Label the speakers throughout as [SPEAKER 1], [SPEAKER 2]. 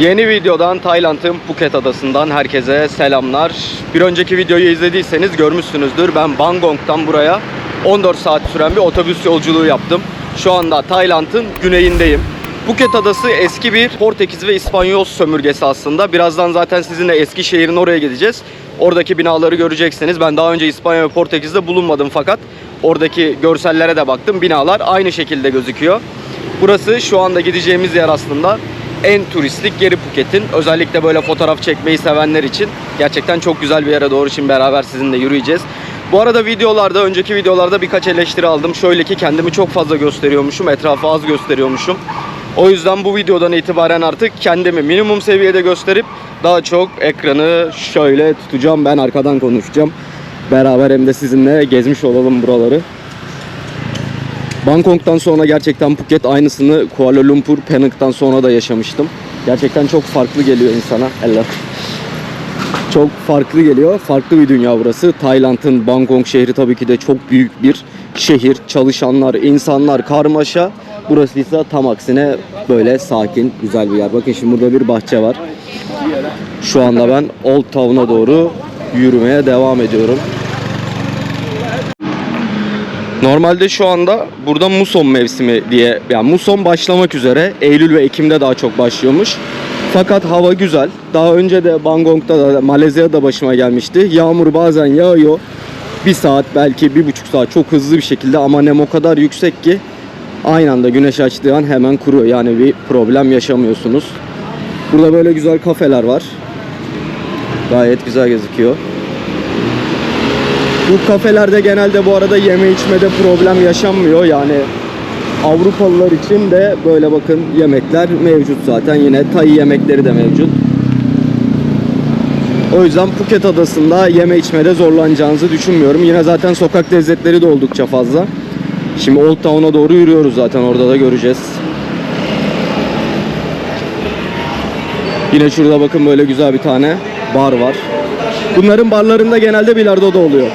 [SPEAKER 1] Yeni videodan Tayland'ın Phuket adasından herkese selamlar. Bir önceki videoyu izlediyseniz görmüşsünüzdür. Ben Bangkok'tan buraya 14 saat süren bir otobüs yolculuğu yaptım. Şu anda Tayland'ın güneyindeyim. Phuket adası eski bir Portekiz ve İspanyol sömürgesi aslında. Birazdan zaten sizinle Eskişehir'in oraya gideceğiz. Oradaki binaları göreceksiniz. Ben daha önce İspanya ve Portekiz'de bulunmadım fakat oradaki görsellere de baktım. Binalar aynı şekilde gözüküyor. Burası şu anda gideceğimiz yer aslında en turistik yeri Phuket'in. Özellikle böyle fotoğraf çekmeyi sevenler için gerçekten çok güzel bir yere doğru şimdi beraber sizinle yürüyeceğiz. Bu arada videolarda, önceki videolarda birkaç eleştiri aldım. Şöyle ki kendimi çok fazla gösteriyormuşum, etrafı az gösteriyormuşum. O yüzden bu videodan itibaren artık kendimi minimum seviyede gösterip daha çok ekranı şöyle tutacağım. Ben arkadan konuşacağım. Beraber hem de sizinle gezmiş olalım buraları. Bangkok'tan sonra gerçekten Phuket aynısını Kuala Lumpur, Penang'dan sonra da yaşamıştım. Gerçekten çok farklı geliyor insana. Eller. Çok farklı geliyor. Farklı bir dünya burası. Tayland'ın Bangkok şehri tabii ki de çok büyük bir şehir. Çalışanlar, insanlar, karmaşa. Burası ise tam aksine böyle sakin, güzel bir yer. Bakın şimdi burada bir bahçe var. Şu anda ben Old Town'a doğru yürümeye devam ediyorum. Normalde şu anda burada muson mevsimi diye yani muson başlamak üzere Eylül ve Ekim'de daha çok başlıyormuş. Fakat hava güzel. Daha önce de Bangkok'ta da Malezya'da da başıma gelmişti. Yağmur bazen yağıyor. Bir saat belki bir buçuk saat çok hızlı bir şekilde ama nem o kadar yüksek ki aynı anda güneş açtığı an hemen kuruyor. Yani bir problem yaşamıyorsunuz. Burada böyle güzel kafeler var. Gayet güzel gözüküyor. Bu kafelerde genelde bu arada yeme içmede problem yaşanmıyor. Yani Avrupalılar için de böyle bakın yemekler mevcut zaten. Yine Tay yemekleri de mevcut. O yüzden Phuket adasında yeme içmede zorlanacağınızı düşünmüyorum. Yine zaten sokak lezzetleri de oldukça fazla. Şimdi Old Town'a doğru yürüyoruz zaten orada da göreceğiz. Yine şurada bakın böyle güzel bir tane bar var. Bunların barlarında genelde bilardo da oluyor.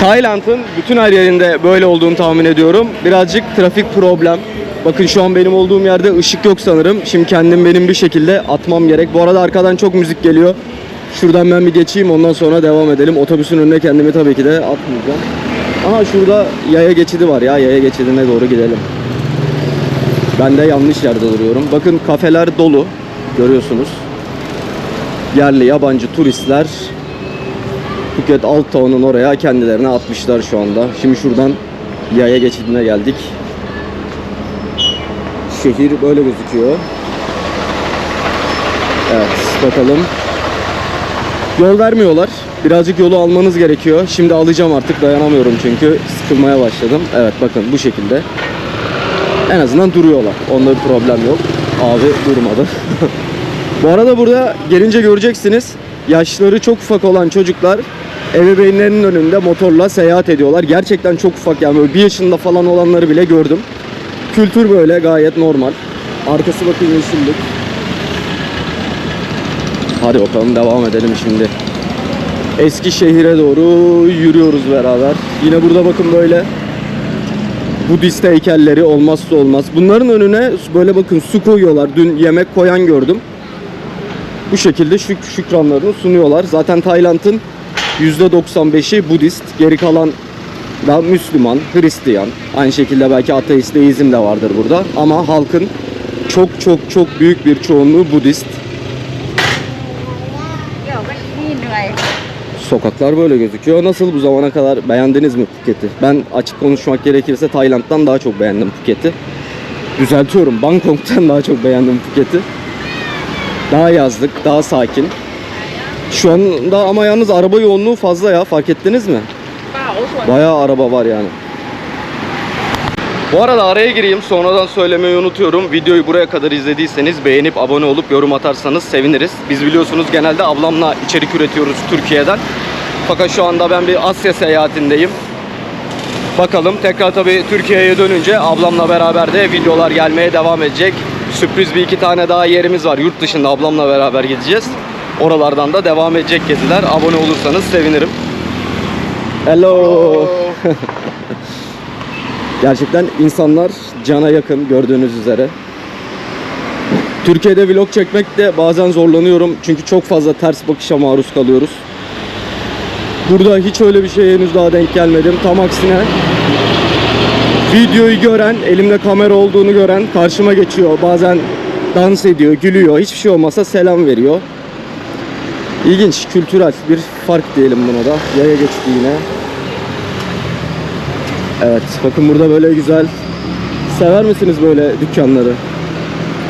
[SPEAKER 1] Tayland'ın bütün her yerinde böyle olduğunu tahmin ediyorum. Birazcık trafik problem. Bakın şu an benim olduğum yerde ışık yok sanırım. Şimdi kendim benim bir şekilde atmam gerek. Bu arada arkadan çok müzik geliyor. Şuradan ben bir geçeyim ondan sonra devam edelim. Otobüsün önüne kendimi tabii ki de atmayacağım. Ama şurada yaya geçidi var ya. Yaya geçidine doğru gidelim. Ben de yanlış yerde duruyorum. Bakın kafeler dolu. Görüyorsunuz. Yerli yabancı turistler Phuket Alt Town'un oraya kendilerine atmışlar şu anda. Şimdi şuradan yaya geçidine geldik. Şehir böyle gözüküyor. Evet bakalım. Yol vermiyorlar. Birazcık yolu almanız gerekiyor. Şimdi alacağım artık dayanamıyorum çünkü sıkılmaya başladım. Evet bakın bu şekilde. En azından duruyorlar. Onda bir problem yok. Abi durmadı. bu arada burada gelince göreceksiniz. Yaşları çok ufak olan çocuklar ebeveynlerinin önünde motorla seyahat ediyorlar. Gerçekten çok ufak yani böyle bir yaşında falan olanları bile gördüm. Kültür böyle gayet normal. Arkası bakın yeşillik. Hadi bakalım devam edelim şimdi. Eskişehir'e doğru yürüyoruz beraber. Yine burada bakın böyle Budist heykelleri olmazsa olmaz. Bunların önüne böyle bakın su koyuyorlar. Dün yemek koyan gördüm bu şekilde şük şükranlarını sunuyorlar. Zaten Tayland'ın %95'i Budist, geri kalan da Müslüman, Hristiyan. Aynı şekilde belki ateist, deizm de vardır burada. Ama halkın çok çok çok büyük bir çoğunluğu Budist. Sokaklar böyle gözüküyor. Nasıl bu zamana kadar beğendiniz mi Phuket'i? Ben açık konuşmak gerekirse Tayland'dan daha çok beğendim Phuket'i. Düzeltiyorum, Bangkok'tan daha çok beğendim Phuket'i. Daha yazlık, daha sakin. Şu anda ama yalnız araba yoğunluğu fazla ya. Fark ettiniz mi? Bayağı araba var yani. Bu arada araya gireyim. Sonradan söylemeyi unutuyorum. Videoyu buraya kadar izlediyseniz beğenip abone olup yorum atarsanız seviniriz. Biz biliyorsunuz genelde ablamla içerik üretiyoruz Türkiye'den. Fakat şu anda ben bir Asya seyahatindeyim. Bakalım tekrar tabii Türkiye'ye dönünce ablamla beraber de videolar gelmeye devam edecek. Sürpriz bir iki tane daha yerimiz var. Yurt dışında ablamla beraber gideceğiz. Oralardan da devam edecek geziler. Abone olursanız sevinirim. Hello. Gerçekten insanlar cana yakın gördüğünüz üzere. Türkiye'de vlog çekmekte bazen zorlanıyorum. Çünkü çok fazla ters bakışa maruz kalıyoruz. Burada hiç öyle bir şeye henüz daha denk gelmedim. Tam aksine videoyu gören, elimde kamera olduğunu gören karşıma geçiyor. Bazen dans ediyor, gülüyor. Hiçbir şey olmasa selam veriyor. İlginç, kültürel bir fark diyelim buna da. Yaya geçti yine. Evet, bakın burada böyle güzel. Sever misiniz böyle dükkanları?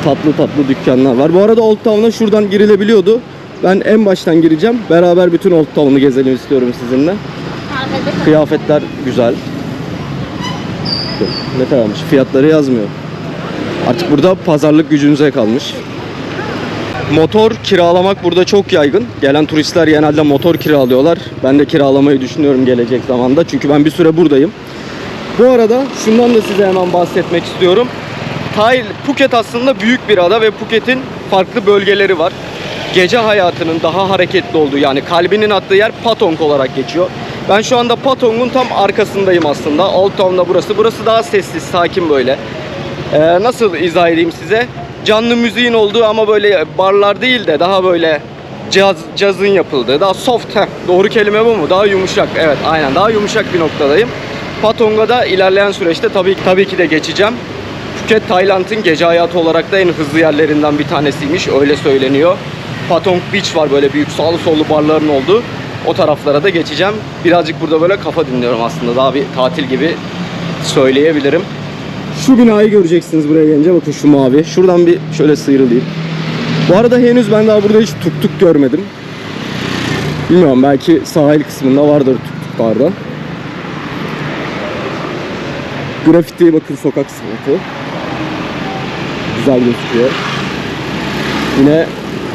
[SPEAKER 1] Tatlı tatlı dükkanlar var. Bu arada Old Town'a şuradan girilebiliyordu. Ben en baştan gireceğim. Beraber bütün Old Town'u gezelim istiyorum sizinle. Kıyafetler güzel. Ne kadarmış? Fiyatları yazmıyor. Artık burada pazarlık gücünüze kalmış. Motor kiralamak burada çok yaygın. Gelen turistler genelde motor kiralıyorlar. Ben de kiralamayı düşünüyorum gelecek zamanda. Çünkü ben bir süre buradayım. Bu arada şundan da size hemen bahsetmek istiyorum. Thai, Phuket aslında büyük bir ada ve Phuket'in farklı bölgeleri var. Gece hayatının daha hareketli olduğu yani kalbinin attığı yer Patong olarak geçiyor. Ben şu anda Patong'un tam arkasındayım aslında. Old Town'da burası. Burası daha sessiz, sakin böyle. Ee, nasıl izah edeyim size? Canlı müziğin olduğu ama böyle barlar değil de daha böyle caz, cazın yapıldığı, daha soft, heh, doğru kelime bu mu? Daha yumuşak, evet aynen daha yumuşak bir noktadayım. Patong'a da ilerleyen süreçte tabii, tabii ki de geçeceğim. Phuket, Tayland'ın gece hayatı olarak da en hızlı yerlerinden bir tanesiymiş, öyle söyleniyor. Patong Beach var böyle büyük sağlı sollu barların olduğu. O taraflara da geçeceğim. Birazcık burada böyle kafa dinliyorum aslında. Daha bir tatil gibi söyleyebilirim. Şu binayı göreceksiniz buraya gelince. Bakın şu mavi. Şuradan bir şöyle sıyrılayım. Bu arada henüz ben daha burada hiç tuk tuk görmedim. Bilmiyorum belki sahil kısmında vardır tuk tuklarda. Grafiti bakın sokak sanatı. Güzel gözüküyor. Yine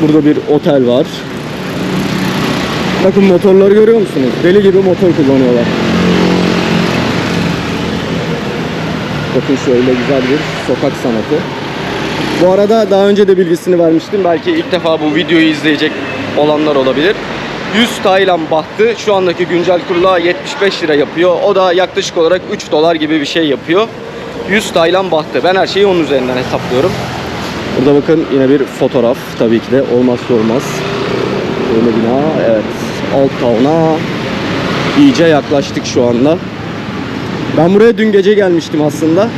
[SPEAKER 1] burada bir otel var. Bakın motorları görüyor musunuz? Deli gibi motor kullanıyorlar. Bakın şöyle güzel bir sokak sanatı. Bu arada daha önce de bilgisini vermiştim. Belki ilk defa bu videoyu izleyecek olanlar olabilir. 100 Tayland bahtı şu andaki güncel kurla 75 lira yapıyor. O da yaklaşık olarak 3 dolar gibi bir şey yapıyor. 100 Tayland bahtı. Ben her şeyi onun üzerinden hesaplıyorum. Burada bakın yine bir fotoğraf. Tabii ki de olmazsa olmaz. Böyle bina. Evet. Old Town'a iyice yaklaştık şu anda. Ben buraya dün gece gelmiştim aslında.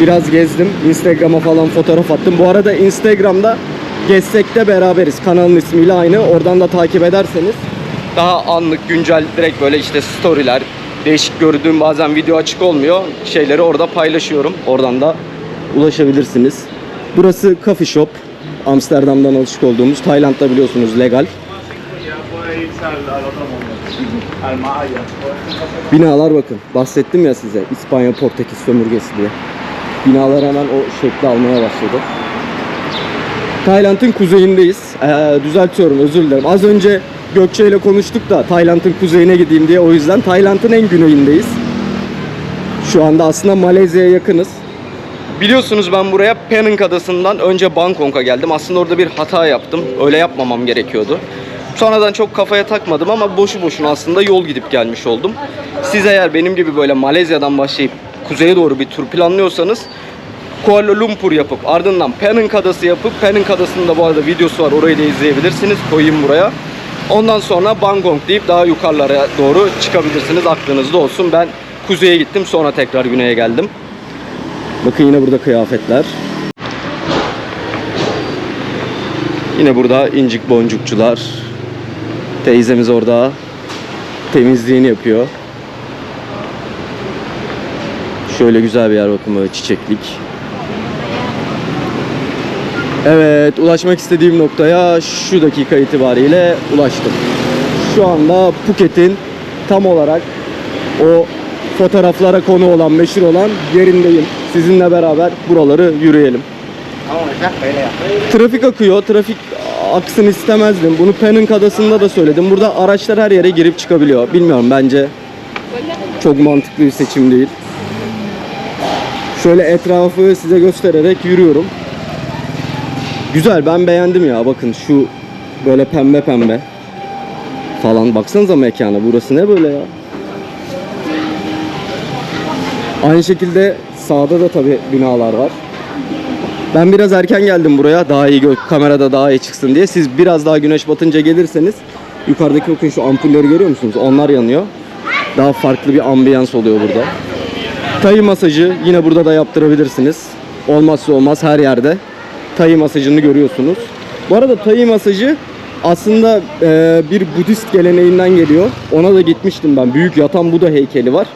[SPEAKER 1] Biraz gezdim. Instagram'a falan fotoğraf attım. Bu arada Instagram'da gezsek de beraberiz. Kanalın ismiyle aynı. Oradan da takip ederseniz daha anlık, güncel direkt böyle işte storyler, değişik gördüğüm bazen video açık olmuyor. Şeyleri orada paylaşıyorum. Oradan da ulaşabilirsiniz. Burası coffee shop. Amsterdam'dan alışık olduğumuz. Tayland'da biliyorsunuz legal. Binalar bakın. Bahsettim ya size. İspanya Portekiz sömürgesi diye. Binalar hemen o şekli almaya başladı. Tayland'ın kuzeyindeyiz. Ee, düzeltiyorum özür dilerim. Az önce Gökçe ile konuştuk da Tayland'ın kuzeyine gideyim diye. O yüzden Tayland'ın en güneyindeyiz. Şu anda aslında Malezya'ya yakınız. Biliyorsunuz ben buraya Penang adasından önce Bangkok'a geldim. Aslında orada bir hata yaptım. Öyle yapmamam gerekiyordu. Sonradan çok kafaya takmadım ama boşu boşuna aslında yol gidip gelmiş oldum. Siz eğer benim gibi böyle Malezya'dan başlayıp kuzeye doğru bir tur planlıyorsanız Kuala Lumpur yapıp ardından Penang adası yapıp Penang adasının da bu arada videosu var orayı da izleyebilirsiniz. Koyayım buraya. Ondan sonra Bangkok deyip daha yukarılara doğru çıkabilirsiniz. Aklınızda olsun. Ben kuzeye gittim sonra tekrar güneye geldim. Bakın yine burada kıyafetler. Yine burada incik boncukçular. Teyzemiz orada temizliğini yapıyor. Şöyle güzel bir yer böyle çiçeklik. Evet ulaşmak istediğim noktaya şu dakika itibariyle ulaştım. Şu anda Phuket'in tam olarak o fotoğraflara konu olan, meşhur olan yerindeyim. Sizinle beraber buraları yürüyelim. Trafik akıyor. Trafik aksın istemezdim. Bunu Penang adasında da söyledim. Burada araçlar her yere girip çıkabiliyor. Bilmiyorum bence çok mantıklı bir seçim değil. Şöyle etrafı size göstererek yürüyorum. Güzel ben beğendim ya. Bakın şu böyle pembe pembe falan. Baksanıza mekana. Burası ne böyle ya? Aynı şekilde sağda da tabi binalar var. Ben biraz erken geldim buraya. Daha iyi gö- kamerada daha iyi çıksın diye. Siz biraz daha güneş batınca gelirseniz yukarıdaki bakın şu ampulleri görüyor musunuz? Onlar yanıyor. Daha farklı bir ambiyans oluyor burada. Tayı masajı yine burada da yaptırabilirsiniz. Olmazsa olmaz her yerde. Tayı masajını görüyorsunuz. Bu arada tayı masajı aslında e, bir Budist geleneğinden geliyor. Ona da gitmiştim ben. Büyük yatan Buda heykeli var.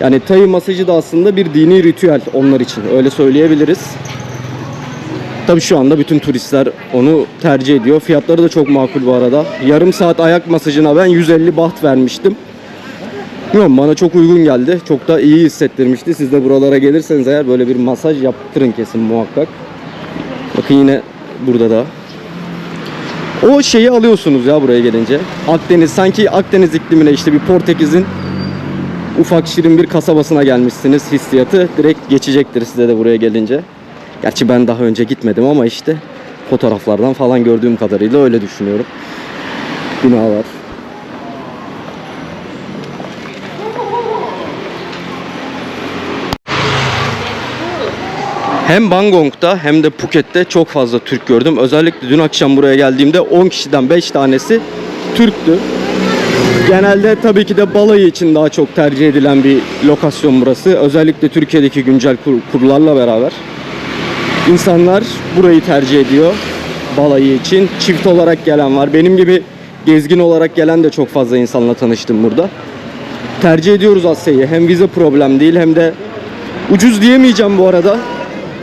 [SPEAKER 1] Yani tayı masajı da aslında bir dini ritüel onlar için. Öyle söyleyebiliriz. Tabii şu anda bütün turistler onu tercih ediyor. Fiyatları da çok makul bu arada. Yarım saat ayak masajına ben 150 baht vermiştim. Bilmiyorum bana çok uygun geldi. Çok da iyi hissettirmişti. Siz de buralara gelirseniz eğer böyle bir masaj yaptırın kesin muhakkak. Bakın yine burada da. O şeyi alıyorsunuz ya buraya gelince. Akdeniz sanki Akdeniz iklimine işte bir Portekiz'in ufak şirin bir kasabasına gelmişsiniz hissiyatı direkt geçecektir size de buraya gelince. Gerçi ben daha önce gitmedim ama işte fotoğraflardan falan gördüğüm kadarıyla öyle düşünüyorum. Binalar. Hem Bangkok'ta hem de Phuket'te çok fazla Türk gördüm. Özellikle dün akşam buraya geldiğimde 10 kişiden 5 tanesi Türktü. Genelde tabii ki de balayı için daha çok tercih edilen bir lokasyon burası. Özellikle Türkiye'deki güncel kur- kurlarla beraber. İnsanlar burayı tercih ediyor balayı için. Çift olarak gelen var. Benim gibi gezgin olarak gelen de çok fazla insanla tanıştım burada. Tercih ediyoruz Asya'yı. Hem vize problem değil hem de ucuz diyemeyeceğim bu arada.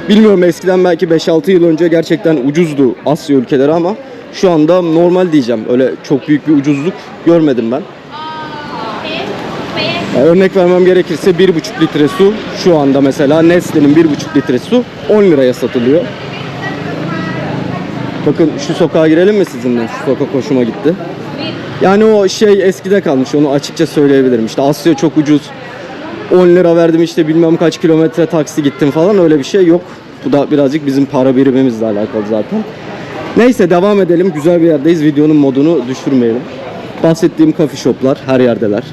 [SPEAKER 1] Bilmiyorum eskiden belki 5-6 yıl önce gerçekten ucuzdu Asya ülkeleri ama şu anda normal diyeceğim. Öyle çok büyük bir ucuzluk görmedim ben. Örnek vermem gerekirse 1,5 litre su şu anda mesela Nestle'nin 1,5 litre su 10 liraya satılıyor. Bakın şu sokağa girelim mi sizinle? Şu sokak hoşuma gitti. Yani o şey eskide kalmış onu açıkça söyleyebilirim. İşte Asya çok ucuz. 10 lira verdim işte bilmem kaç kilometre taksi gittim falan öyle bir şey yok. Bu da birazcık bizim para birimimizle alakalı zaten. Neyse devam edelim. Güzel bir yerdeyiz. Videonun modunu düşürmeyelim. Bahsettiğim coffee shoplar her yerdeler.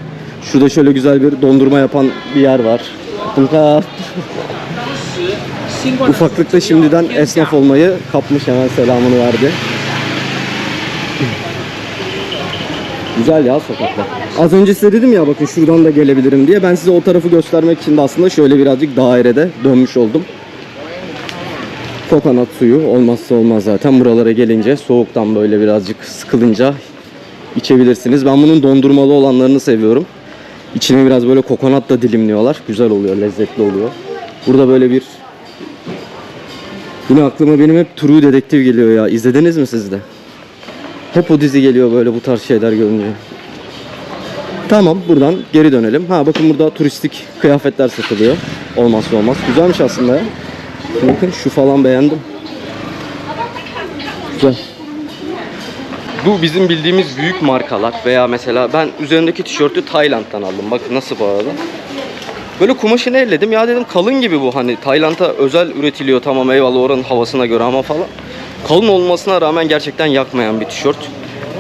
[SPEAKER 1] Şurada şöyle güzel bir dondurma yapan bir yer var. Ufaklıkta şimdiden esnaf olmayı kapmış hemen selamını verdi. Güzel ya sokaklar. Az önce size dedim ya bakın şuradan da gelebilirim diye. Ben size o tarafı göstermek için de aslında şöyle birazcık dairede dönmüş oldum. Kokonat suyu olmazsa olmaz zaten. Buralara gelince soğuktan böyle birazcık sıkılınca içebilirsiniz. Ben bunun dondurmalı olanlarını seviyorum. İçine biraz böyle kokonat da dilimliyorlar. Güzel oluyor, lezzetli oluyor. Burada böyle bir Yine aklıma benim hep True Dedektif geliyor ya. İzlediniz mi siz de? Hep o dizi geliyor böyle bu tarz şeyler görünce. Tamam buradan geri dönelim. Ha bakın burada turistik kıyafetler satılıyor. Olmazsa olmaz. Güzelmiş aslında ya. Bakın şu falan beğendim. Güzel. Bu bizim bildiğimiz büyük markalar veya mesela ben üzerindeki tişörtü Tayland'dan aldım. Bakın nasıl bu arada. Böyle kumaşını elledim. Ya dedim kalın gibi bu hani Tayland'a özel üretiliyor tamam eyvallah oranın havasına göre ama falan. Kalın olmasına rağmen gerçekten yakmayan bir tişört.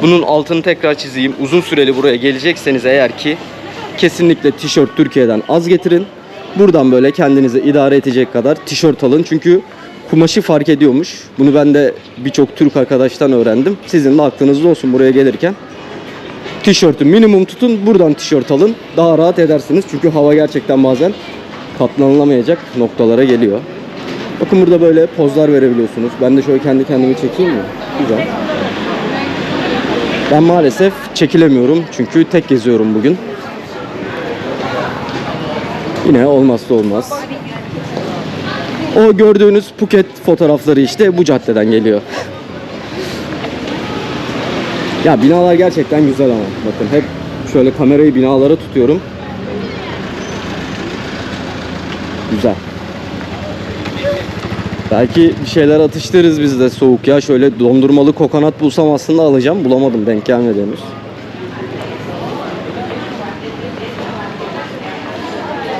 [SPEAKER 1] Bunun altını tekrar çizeyim. Uzun süreli buraya gelecekseniz eğer ki kesinlikle tişört Türkiye'den az getirin. Buradan böyle kendinizi idare edecek kadar tişört alın. Çünkü kumaşı fark ediyormuş. Bunu ben de birçok Türk arkadaştan öğrendim. Sizin de aklınızda olsun buraya gelirken. Tişörtü minimum tutun. Buradan tişört alın. Daha rahat edersiniz. Çünkü hava gerçekten bazen katlanılamayacak noktalara geliyor. Bakın burada böyle pozlar verebiliyorsunuz. Ben de şöyle kendi kendimi çekeyim mi? Güzel. Ben maalesef çekilemiyorum çünkü tek geziyorum bugün. Yine olmazsa olmaz. O gördüğünüz Phuket fotoğrafları işte bu caddeden geliyor. Ya binalar gerçekten güzel ama bakın hep şöyle kamerayı binalara tutuyorum. Güzel. Belki bir şeyler atıştırırız biz de soğuk ya. Şöyle dondurmalı kokonat bulsam aslında alacağım. Bulamadım denk gelmedi henüz.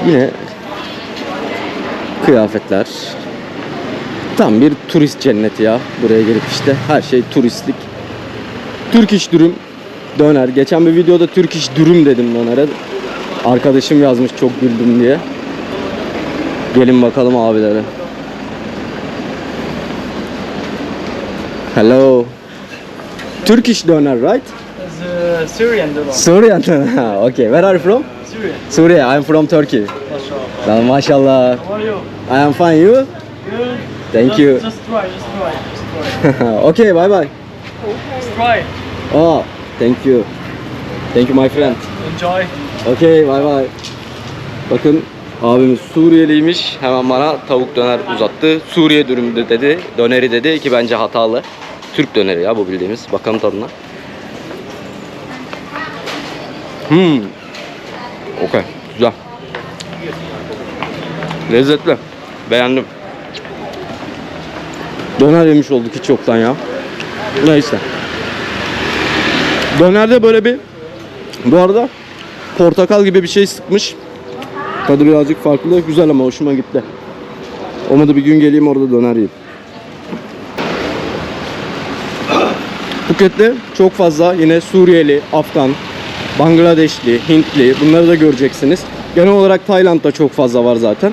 [SPEAKER 1] Yine kıyafetler. Tam bir turist cenneti ya. Buraya gelip işte her şey turistlik. Türk iş dürüm döner. Geçen bir videoda Türk iş dürüm dedim dönere. Arkadaşım yazmış çok güldüm diye. Gelin bakalım abilere. Hello. Turkish doner, right?
[SPEAKER 2] Uh, Syrian doner.
[SPEAKER 1] Syrian. okay, where are you from?
[SPEAKER 2] Syrian.
[SPEAKER 1] Syria. I'm from Turkey.
[SPEAKER 2] Mashallah.
[SPEAKER 1] Well, mashallah.
[SPEAKER 2] How are you?
[SPEAKER 1] I am fine. You?
[SPEAKER 2] Good.
[SPEAKER 1] Thank
[SPEAKER 2] just,
[SPEAKER 1] you.
[SPEAKER 2] Just try, just try, just try.
[SPEAKER 1] okay, bye bye.
[SPEAKER 2] Just try.
[SPEAKER 1] Oh, thank you. Thank you my friend.
[SPEAKER 2] Enjoy.
[SPEAKER 1] Okay, bye bye. Bakın abimiz Suriyeliymiş. Hemen bana tavuk döner uzattı. Suriye dürümü dedi. Döneri dedi ki bence hatalı. Türk döneri ya bu bildiğimiz. Bakalım tadına. Hmm. Okey. Güzel. Lezzetli. Beğendim. Döner yemiş olduk hiç yoktan ya. Neyse. Dönerde böyle bir bu arada portakal gibi bir şey sıkmış. Tadı birazcık farklı. Güzel ama hoşuma gitti. Olmadı bir gün geleyim orada döner yiyeyim. Phuket'te çok fazla yine Suriyeli, Afgan, Bangladeşli, Hintli bunları da göreceksiniz. Genel olarak Tayland'da çok fazla var zaten.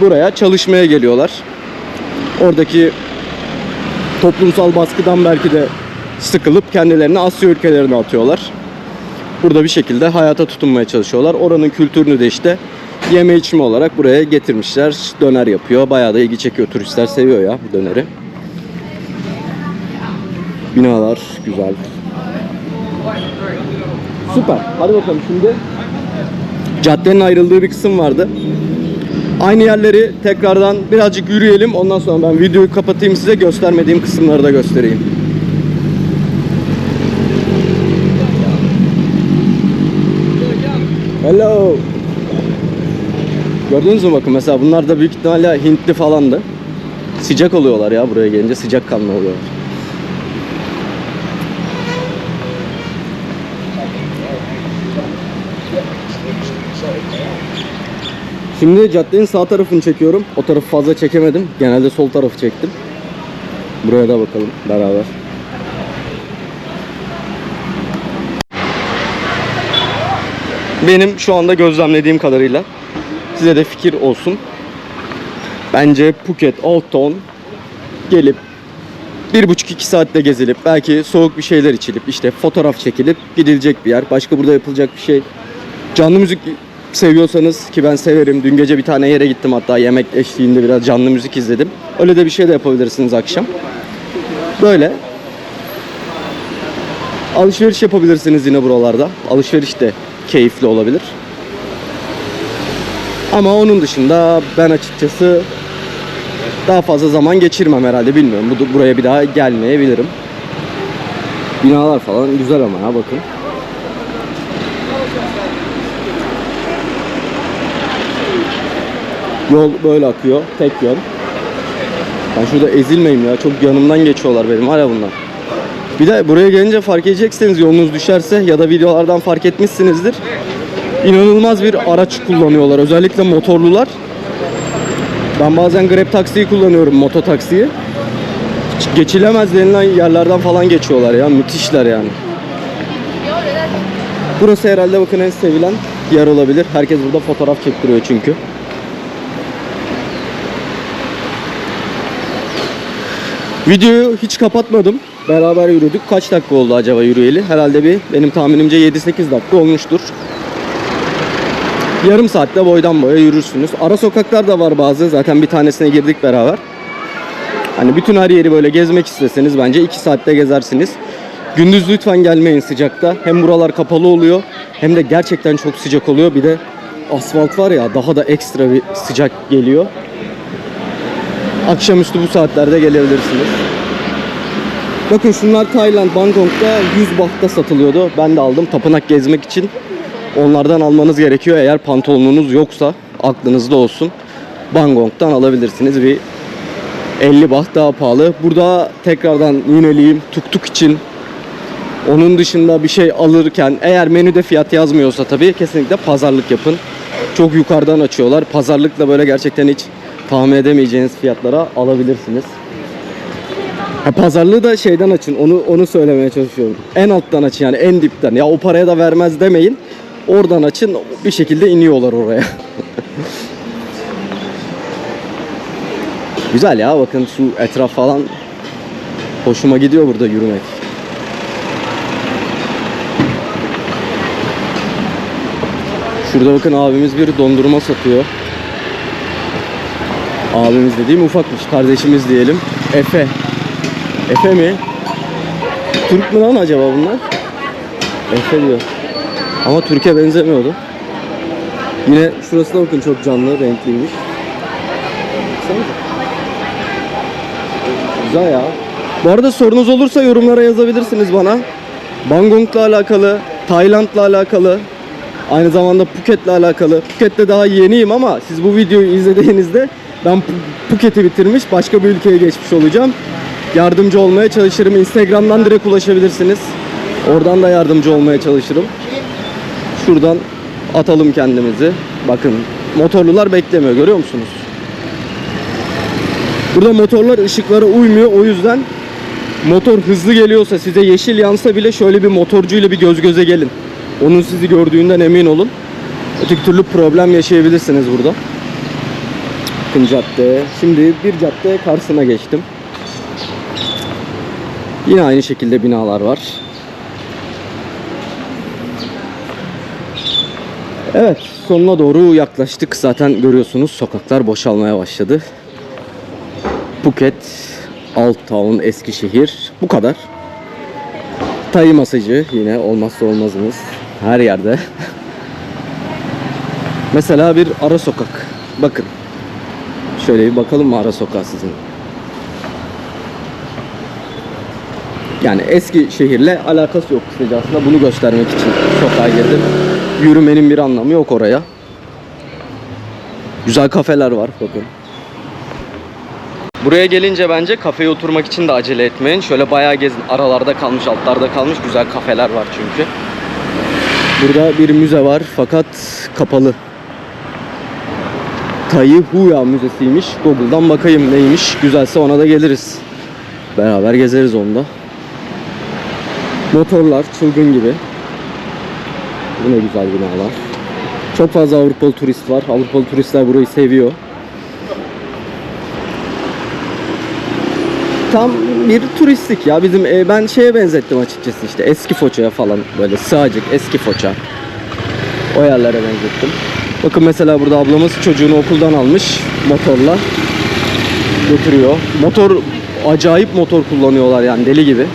[SPEAKER 1] Buraya çalışmaya geliyorlar. Oradaki toplumsal baskıdan belki de sıkılıp kendilerini Asya ülkelerine atıyorlar. Burada bir şekilde hayata tutunmaya çalışıyorlar. Oranın kültürünü de işte yeme içme olarak buraya getirmişler. Döner yapıyor. Bayağı da ilgi çekiyor. Turistler seviyor ya bu döneri. Binalar güzel. Süper. Hadi bakalım şimdi. Caddenin ayrıldığı bir kısım vardı. Aynı yerleri tekrardan birazcık yürüyelim. Ondan sonra ben videoyu kapatayım size göstermediğim kısımları da göstereyim. Hello. Gördünüz mü bakın mesela bunlar da büyük ihtimalle Hintli falandı. Sıcak oluyorlar ya buraya gelince sıcak kanlı oluyorlar. Şimdi caddenin sağ tarafını çekiyorum. O tarafı fazla çekemedim. Genelde sol tarafı çektim. Buraya da bakalım beraber. Benim şu anda gözlemlediğim kadarıyla size de fikir olsun. Bence Phuket, Old Town gelip bir buçuk iki saatte gezilip belki soğuk bir şeyler içilip işte fotoğraf çekilip gidilecek bir yer. Başka burada yapılacak bir şey. Canlı müzik seviyorsanız ki ben severim. Dün gece bir tane yere gittim hatta yemek eşliğinde biraz canlı müzik izledim. Öyle de bir şey de yapabilirsiniz akşam. Böyle. Alışveriş yapabilirsiniz yine buralarda. Alışveriş de keyifli olabilir. Ama onun dışında ben açıkçası daha fazla zaman geçirmem herhalde bilmiyorum. Bu, buraya bir daha gelmeyebilirim. Binalar falan güzel ama ya bakın. Yol böyle akıyor. Tek yön. Ben şurada ezilmeyeyim ya. Çok yanımdan geçiyorlar benim hala bunlar. Bir de buraya gelince fark edeceksiniz yolunuz düşerse ya da videolardan fark etmişsinizdir. İnanılmaz bir araç kullanıyorlar. Özellikle motorlular. Ben bazen Grab taksiyi kullanıyorum, moto taksiyi. Geçilemez denilen yerlerden falan geçiyorlar ya. Müthişler yani. Burası herhalde bakın en sevilen yer olabilir. Herkes burada fotoğraf çektiriyor çünkü. Videoyu hiç kapatmadım. Beraber yürüdük. Kaç dakika oldu acaba yürüyeli? Herhalde bir benim tahminimce 7-8 dakika olmuştur. Yarım saatte boydan boya yürürsünüz. Ara sokaklar da var bazı. Zaten bir tanesine girdik beraber. Hani bütün her yeri böyle gezmek isteseniz bence 2 saatte gezersiniz. Gündüz lütfen gelmeyin sıcakta. Hem buralar kapalı oluyor hem de gerçekten çok sıcak oluyor. Bir de asfalt var ya daha da ekstra bir sıcak geliyor. Akşamüstü bu saatlerde gelebilirsiniz. Bakın şunlar Tayland, Bangkok'ta 100 bahta satılıyordu. Ben de aldım tapınak gezmek için. Onlardan almanız gerekiyor eğer pantolonunuz yoksa aklınızda olsun. Bangkok'tan alabilirsiniz bir 50 baht daha pahalı. Burada tekrardan yineleyeyim tuk tuk için. Onun dışında bir şey alırken eğer menüde fiyat yazmıyorsa tabii kesinlikle pazarlık yapın. Çok yukarıdan açıyorlar. Pazarlıkla böyle gerçekten hiç tahmin edemeyeceğiniz fiyatlara alabilirsiniz. Ha, pazarlığı da şeyden açın. Onu onu söylemeye çalışıyorum. En alttan açın yani en dipten. Ya o paraya da vermez demeyin. Oradan açın bir şekilde iniyorlar oraya. Güzel ya bakın şu etraf falan Hoşuma gidiyor burada yürümek. Şurada bakın abimiz bir dondurma satıyor. Abimiz dediğim ufakmış. Kardeşimiz diyelim. Efe. Efe mi? Türk mü lan acaba bunlar? Efe diyor. Ama Türkiye benzemiyordu. Yine şurası da bakın çok canlı, renkliymiş. Güzel ya. Bu arada sorunuz olursa yorumlara yazabilirsiniz bana. Bangkok'la alakalı, Tayland'la alakalı, aynı zamanda Phuket'le alakalı. Phuket'te daha yeniyim ama siz bu videoyu izlediğinizde ben Phu- Phuket'i bitirmiş, başka bir ülkeye geçmiş olacağım. Yardımcı olmaya çalışırım. Instagram'dan direkt ulaşabilirsiniz. Oradan da yardımcı olmaya çalışırım. Şuradan atalım kendimizi. Bakın motorlular beklemiyor görüyor musunuz? Burada motorlar ışıklara uymuyor. O yüzden motor hızlı geliyorsa size yeşil yansa bile şöyle bir motorcuyla bir göz göze gelin. Onun sizi gördüğünden emin olun. Öteki türlü problem yaşayabilirsiniz burada. Bakın cadde. Şimdi bir cadde karşısına geçtim. Yine aynı şekilde binalar var. Evet, sonuna doğru yaklaştık. Zaten görüyorsunuz sokaklar boşalmaya başladı. Phuket, Old Town, Eskişehir. Bu kadar. Tay masajı yine olmazsa olmazımız. Her yerde. Mesela bir ara sokak. Bakın. Şöyle bir bakalım mı ara sizin? Yani eski şehirle alakası yok kısaca aslında bunu göstermek için sokağa girdim. Yürümenin bir anlamı yok oraya. Güzel kafeler var bakın. Buraya gelince bence kafeye oturmak için de acele etmeyin. Şöyle bayağı gezin. Aralarda kalmış, altlarda kalmış güzel kafeler var çünkü. Burada bir müze var fakat kapalı. Tayı Huya Müzesi'ymiş. Google'dan bakayım neymiş. Güzelse ona da geliriz. Beraber gezeriz onda. Motorlar çılgın gibi. Bu ne güzel binalar. Çok fazla Avrupalı turist var. Avrupalı turistler burayı seviyor. Tam bir turistik ya. Bizim e, ben şeye benzettim açıkçası işte eski Foça'ya falan böyle sığacık eski Foça. O yerlere benzettim. Bakın mesela burada ablamız çocuğunu okuldan almış motorla götürüyor. Motor acayip motor kullanıyorlar yani deli gibi.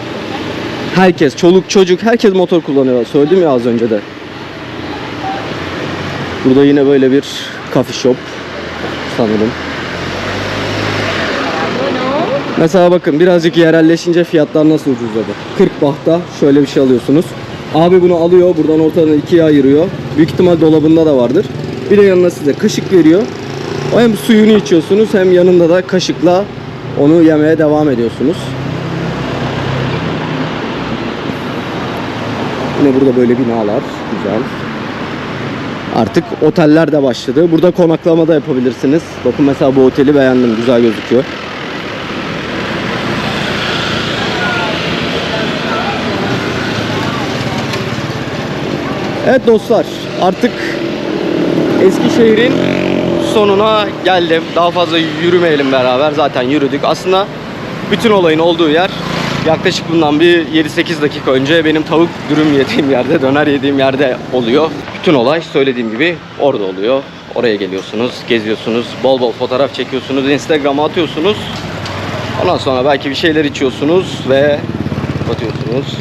[SPEAKER 1] Herkes, çoluk çocuk herkes motor kullanıyor. Söyledim ya az önce de. Burada yine böyle bir coffee shop sanırım. Mesela bakın birazcık yerelleşince fiyatlar nasıl ucuzladı. 40 bahta şöyle bir şey alıyorsunuz. Abi bunu alıyor buradan ortadan ikiye ayırıyor. Büyük ihtimal dolabında da vardır. Bir de yanına size kaşık veriyor. Hem suyunu içiyorsunuz hem yanında da kaşıkla onu yemeye devam ediyorsunuz. Yine burada böyle binalar güzel. Artık oteller de başladı. Burada konaklama da yapabilirsiniz. Bakın mesela bu oteli beğendim. Güzel gözüküyor. Evet dostlar artık Eskişehir'in sonuna geldim. Daha fazla yürümeyelim beraber. Zaten yürüdük. Aslında bütün olayın olduğu yer yaklaşık bundan bir 7-8 dakika önce benim tavuk dürüm yediğim yerde, döner yediğim yerde oluyor. Bütün olay söylediğim gibi orada oluyor. Oraya geliyorsunuz, geziyorsunuz, bol bol fotoğraf çekiyorsunuz, Instagram'a atıyorsunuz. Ondan sonra belki bir şeyler içiyorsunuz ve kapatıyorsunuz.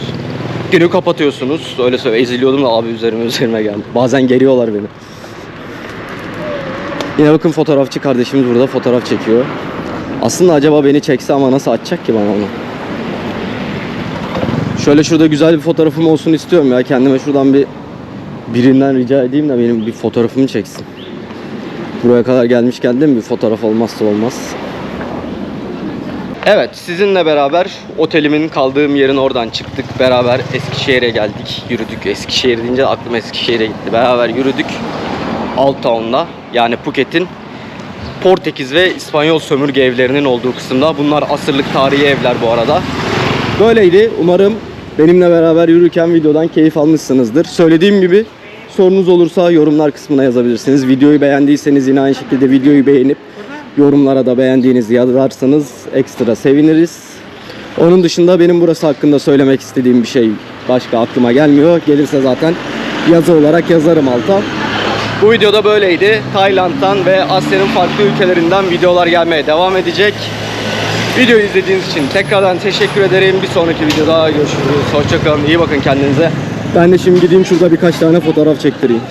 [SPEAKER 1] Günü kapatıyorsunuz. Öyle söyle eziliyordum da abi üzerime üzerime geldi. Bazen geriyorlar beni. Yine bakın fotoğrafçı kardeşimiz burada fotoğraf çekiyor. Aslında acaba beni çekse ama nasıl açacak ki bana onu? Şöyle şurada güzel bir fotoğrafım olsun istiyorum ya. Kendime şuradan bir birinden rica edeyim de benim bir fotoğrafımı çeksin. Buraya kadar gelmişken de mi bir fotoğraf olmazsa olmaz. Evet sizinle beraber otelimin kaldığım yerin oradan çıktık. Beraber Eskişehir'e geldik. Yürüdük. Eskişehir deyince aklım Eskişehir'e gitti. Beraber yürüdük. Old Town'da yani Phuket'in Portekiz ve İspanyol sömürge evlerinin olduğu kısımda. Bunlar asırlık tarihi evler bu arada. Böyleydi. Umarım benimle beraber yürürken videodan keyif almışsınızdır. Söylediğim gibi sorunuz olursa yorumlar kısmına yazabilirsiniz. Videoyu beğendiyseniz yine aynı şekilde videoyu beğenip yorumlara da beğendiğinizi yazarsanız ekstra seviniriz. Onun dışında benim burası hakkında söylemek istediğim bir şey başka aklıma gelmiyor. Gelirse zaten yazı olarak yazarım alta. Bu videoda böyleydi. Tayland'dan ve Asya'nın farklı ülkelerinden videolar gelmeye devam edecek. Videoyu izlediğiniz için tekrardan teşekkür ederim. Bir sonraki videoda görüşürüz. Hoşçakalın. İyi bakın kendinize. Ben de şimdi gideyim şurada birkaç tane fotoğraf çektireyim.